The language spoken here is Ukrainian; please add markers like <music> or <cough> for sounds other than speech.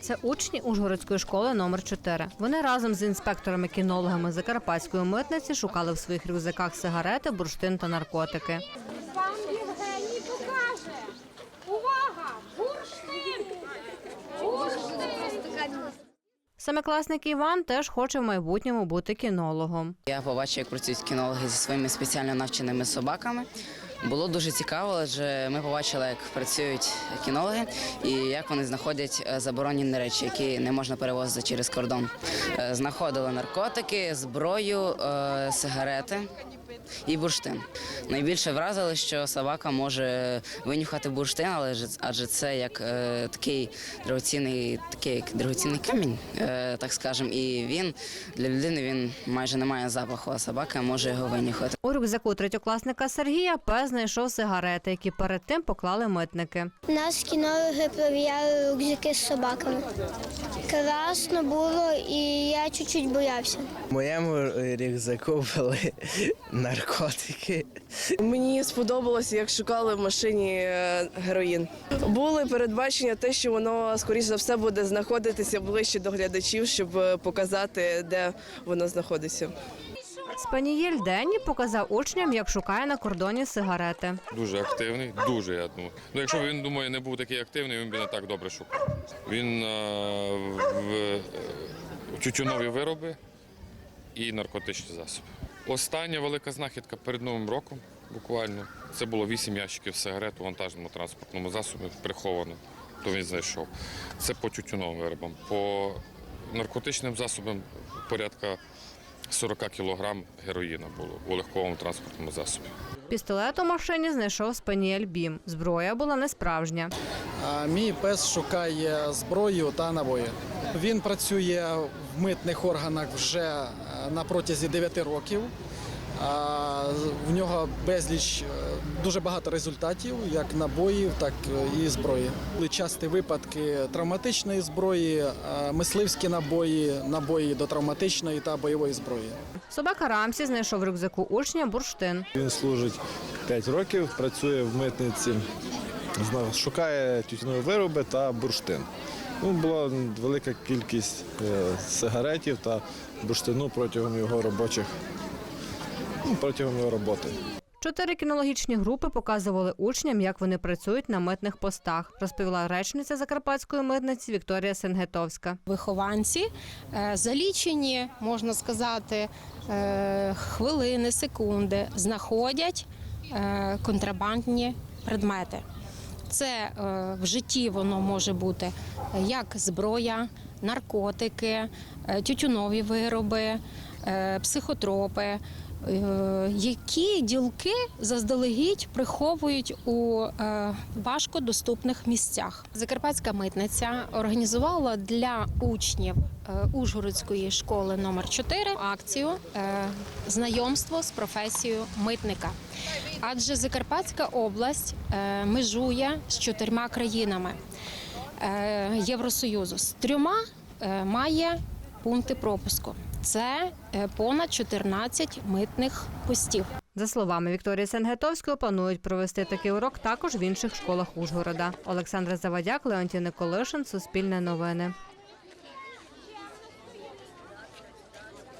Це учні Ужгородської школи номер 4 Вони разом з інспекторами-кінологами Закарпатської митниці шукали в своїх рюкзаках сигарети, бурштин та наркотики. Вам Євгеній покаже. Увага! Бурштин! Бурштин! Семикласник Іван теж хоче в майбутньому бути кінологом. Я побачив, як працюють кінологи зі своїми спеціально навченими собаками. Було дуже цікаво, адже ми побачили, як працюють кінологи і як вони знаходять е, заборонені речі, які не можна перевозити через кордон. Е, Знаходили наркотики, зброю, е, сигарети і бурштин. Найбільше вразило, що собака може винюхати бурштин, але адже це як е, такий дорогоцінний, такий як дорогоцінний камінь, е, так скажемо. І він для людини він майже не має запаху, а собака може його винюхати. У рюкзаку третьокласника Сергія пес знайшов сигарети, які перед тим поклали митники. Нас кінологи перевіряли рюкзаки з собаками. Красно було і я чуть-чуть боявся. В моєму рюкзаку були <laughs> наркотики. Мені сподобалося, як шукали в машині е, героїн. Були передбачення те, що воно скоріш за все буде знаходитися ближче до глядачів, щоб е, показати, де воно знаходиться. Спанієль Денні показав учням, як шукає на кордоні сигарети. Дуже активний, дуже я думаю. Ну, якщо він думаю, не був такий активний, він би не так добре шукав. Він е, в е, тютюнові вироби і наркотичні засоби. Остання велика знахідка перед Новим роком, буквально, це було вісім ящиків сигарет у вантажному транспортному засобі приховано, то він знайшов. Це по тютюновим виробам. По наркотичним засобам порядка 40 кілограм героїна було у легковому транспортному засобі. Пістолет у машині знайшов спаніель Бім. Зброя була несправжня. А Мій пес шукає зброю та набої. Він працює в митних органах вже е, на протязі 9 років. А, В нього безліч е, дуже багато результатів, як набоїв, так і зброї. Були часті випадки травматичної зброї, е, мисливські набої, набої до травматичної та бойової зброї. Собака Рамсі знайшов в рюкзаку учня бурштин. Він служить 5 років, працює в митниці, шукає тютюнові вироби та бурштин. Ну, була велика кількість е, сигаретів та бурштину протягом його робочих протягом його роботи. Чотири кінологічні групи показували учням, як вони працюють на митних постах, розповіла речниця Закарпатської митниці Вікторія Сенгетовська. Вихованці е, за лічені, можна сказати, е, хвилини, секунди знаходять е, контрабандні предмети. Це в житті воно може бути як зброя, наркотики, тютюнові вироби, психотропи, які ділки заздалегідь приховують у е, важкодоступних місцях. Закарпатська митниця організувала для учнів е, Ужгородської школи номер 4 акцію е, знайомство з професією митника. Адже Закарпатська область е, межує з чотирма країнами е, Євросоюзу. З трьома е, має пункти пропуску. Це е, понад 14 митних постів. За словами Вікторії Сенгетовської, планують провести такий урок також в інших школах Ужгорода. Олександра Завадяк, Леонтій Николишин, Суспільне новини.